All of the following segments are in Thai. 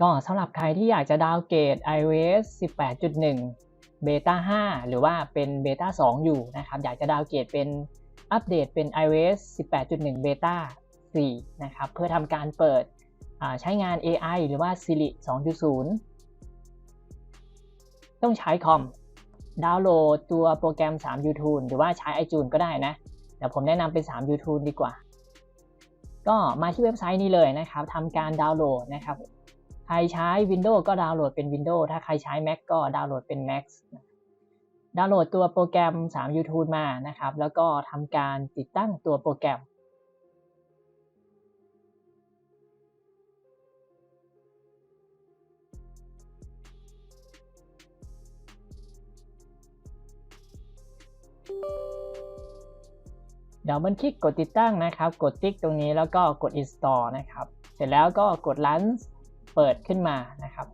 ก็สำหรับใครที่อยากจะดาวเกรด iOS 18.1 Beta 5 หรือว่าเป็น Beta 2 อยู่นะครับ อยากจะดาวเกรดเป็นอัปเดตเป็น iOS 18.1 Beta 4 นะครับ เพื่อทำการเปิดใช้งาน AI หรือว่า Siri 2.0 ต้องใช้คอม ดาวน์โหลดตัวโปรแกรม 3 YouTube หรือว่าใช้ iTunes ก็ได้นะแต่ผมแนะนำเป็น 3 YouTube ดีกว่า ก็มาที่เว็บไซต์นี้เลยนะครับทำการดาวน์โหลดนะครับ ใครใช้ Windows ก็ดาวน์โหลดเป็น Windows ถ้าใครใช้ Mac ก็ดาวน์โหลดเป็น Mac ดาวน์โหลดตัวโปรแกรม 3 YouTube มานะครับ แล้วก็ทำการติดตั้งตัวโปรแกรมเดี๋ยวมันคลิกกดติดตั้งนะครับ กดติ๊กตรงนี้แล้วก็กด install นะครับ เสร็จแล้วก็กด launch เปิดขึ้นมานะครับ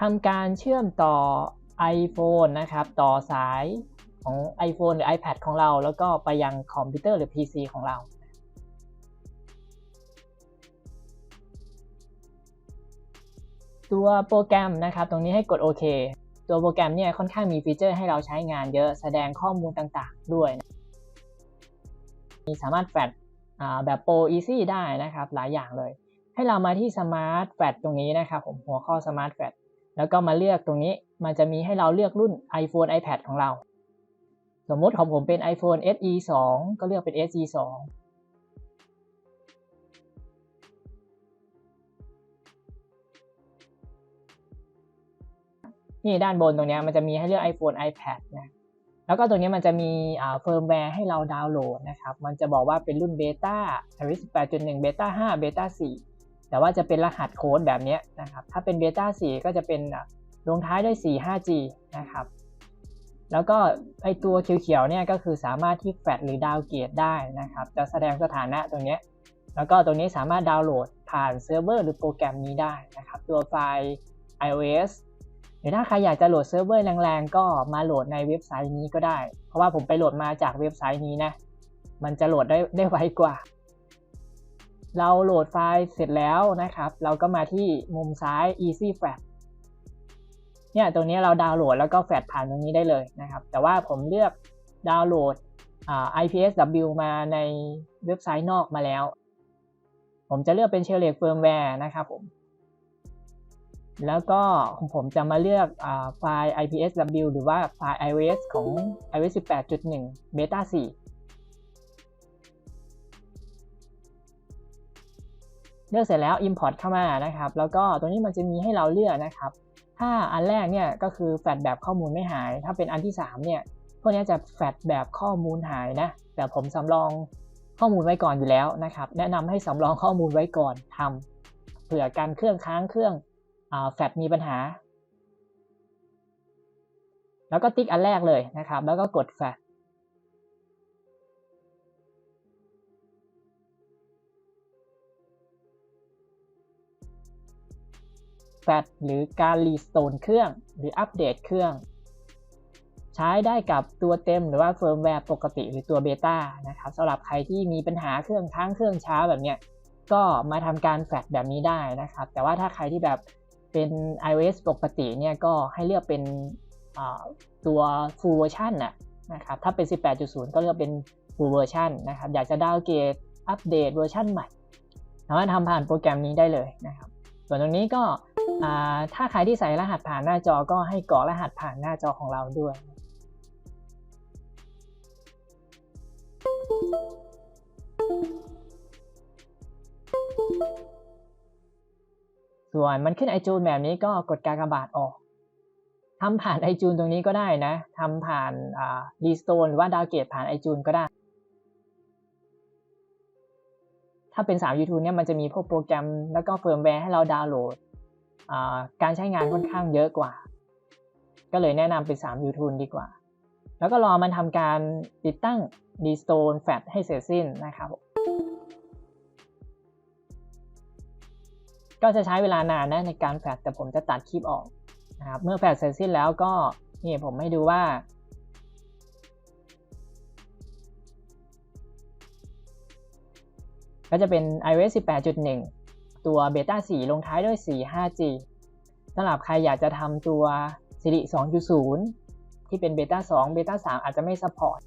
ทำการเชื่อมต่อ iPhone นะครับ ต่อสายของ iPhone หรือ iPad ของเรา แล้วก็ไปยังคอมพิวเตอร์หรือ PC ของเรา ตัวโปรแกรมนะครับตรงนี้ให้กดโอเค ตัวโปรแกรมเนี่ยค่อนข้างมีฟีเจอร์ให้เราใช้งานเยอะแสดงข้อมูลต่างๆด้วย สามารถแฟดแบบโปรอีซี่ได้นะครับหลายอย่างเลย ให้เรามาที่สมาร์ทแฟดตรงนี้นะครับผมหัวข้อสมาร์ทแฟดแล้วก็มาเลือกตรงนี้มันจะมีให้เราเลือกรุ่น iPhone iPad ของเรา สมมติของผมเป็น iPhone SE 2 ก็เลือกเป็น SE 2นี่ด้านบนตรงนี้มันจะมีให้เลือก iPhone iPad นะ แล้วก็ตรงนี้มันจะมีเฟิร์มแวร์ให้เราดาวน์โหลดนะครับ มันจะบอกว่าเป็นรุ่นเบต้า iOS 18.1 Beta 5 Beta 4แต่ว่าจะเป็นรหัสโค้ดแบบนี้นะครับ ถ้าเป็น Beta 4ก็จะเป็นลงท้ายด้วย 4 5G นะครับ แล้วก็ไอตัวเขียวๆเนี่ยก็คือสามารถที่แฟดหรือดาวเกรดได้นะครับ จะแสดงสถานะตรงนี้ แล้วก็ตรงนี้สามารถดาวน์โหลดผ่านเซิร์ฟเวอร์หรือโปรแกรมนี้ได้นะครับ ตัวไฟล์ iOS รือถ้าใครอยากจะโหลดเซิร์ฟเวอร์แรงๆ ก็มาโหลดในเว็บไซต์นี้ก็ได้ เพราะว่าผมไปโหลดมาจากเว็บไซต์นี้นะ มันจะโหลดได้ได้ไวกว่า เราโหลดไฟล์เสร็จแล้วนะครับ เราก็มาที่มุมซ้าย easy flash เนี่ยตรงนี้เราดาวน์โหลดแล้วก็แฟลชผ่านตรงนี้ได้เลยนะครับ แต่ว่าผมเลือกดาวน์โหลด IPSW มาในเว็บไซต์นอกมาแล้ว ผมจะเลือกเป็นเชลเล็กเฟิร์มแวร์นะครับผม แล้วก็ของผมจะมาเลือกอไฟล์ IPSW หรือว่าไฟล์ iOS ของ iOS 18.1 Beta 4 เลือกเสร็จแล้ว Import เข้ามานะครับ แล้วก็ตรงนี้มันจะมีให้เราเลือกนะครับ ถ้าอันแรกเนี่ยก็คือแฟดแบบข้อมูลไม่หาย ถ้าเป็นอันที่ 3 เนี่ย พวกนี้จะแฟดแบบข้อมูลหายนะ แต่ผมสำรองข้อมูลไว้ก่อนอยู่แล้วนะครับ แนะนำให้สำรองข้อมูลไว้ก่อนทำเผื่อการเครื่องค้างเครื่อง แฟดมีปัญหา แล้วก็ติ๊กอันแรกเลยนะครับ แล้วก็กดแฟดแฟดหรือการรีสโตนเครื่องหรืออัปเดตเครื่อง ใช้ได้กับตัวเต็มหรือว่าเฟิร์มแวร์ปกติหรือตัวเบต้านะครับสำหรับใครที่มีปัญหาเครื่องค้างเครื่องช้าแบบเนี้ยก็มาทำการแฟดแบบนี้ได้นะครับ แต่ว่าถ้าใครที่แบบ เป็น iOS ปกติเนี่ยก็ให้เลือกเป็นตัว full version นะนะครับ ถ้าเป็น 18.0 ก็เลือกเป็น full version นะครับ อยากจะดาวน์เกรดอัปเดตเวอร์ชันใหม่สามารถทำผ่านโปรแกรมนี้ได้เลยนะครับ ส่วนตรงนี้ก็ถ้าใครที่ใส่รหัสผ่านหน้าจอก็ให้กรอกรหัสผ่านหน้าจอของเราด้วย ส่วนมันขึ้นไอจูนแบบนี้ก็กดการกระบาดออกทำผ่านไอจูนตรงนี้ก็ได้นะทำผ่านดีสโตนหรือว่าดาวเกตผ่านไอจูนก็ได้ ถ้าเป็น 3 YouTube เนี่ยมันจะมีพวกโปรแกรมแล้วก็เฟิร์มแวร์ให้เราดาวน์โหลด การใช้งานค่อนข้างเยอะกว่า ก็เลยแนะนำเป็น 3 YouTube ดีกว่า แล้วก็รอมันทำการติดตั้ง d s t o n e Fat ให้เสร็จสิ้นนะครับ ก็จะใช้เวลานานนะในการแฟดแต่ผมจะตัดคลิปออกนะครับเมื่อแฟดเสร็จสิ้นแล้วก็นี่ผมให้ดูว่า ก็จะเป็น iOS 18.1 ตัวเบต้า4ลงท้ายด้วย 4 5G สำหรับใครอยากจะทำตัว Siri 2.0 ที่เป็นเบต้า2เบต้า3อาจจะไม่ซัพพอร์ต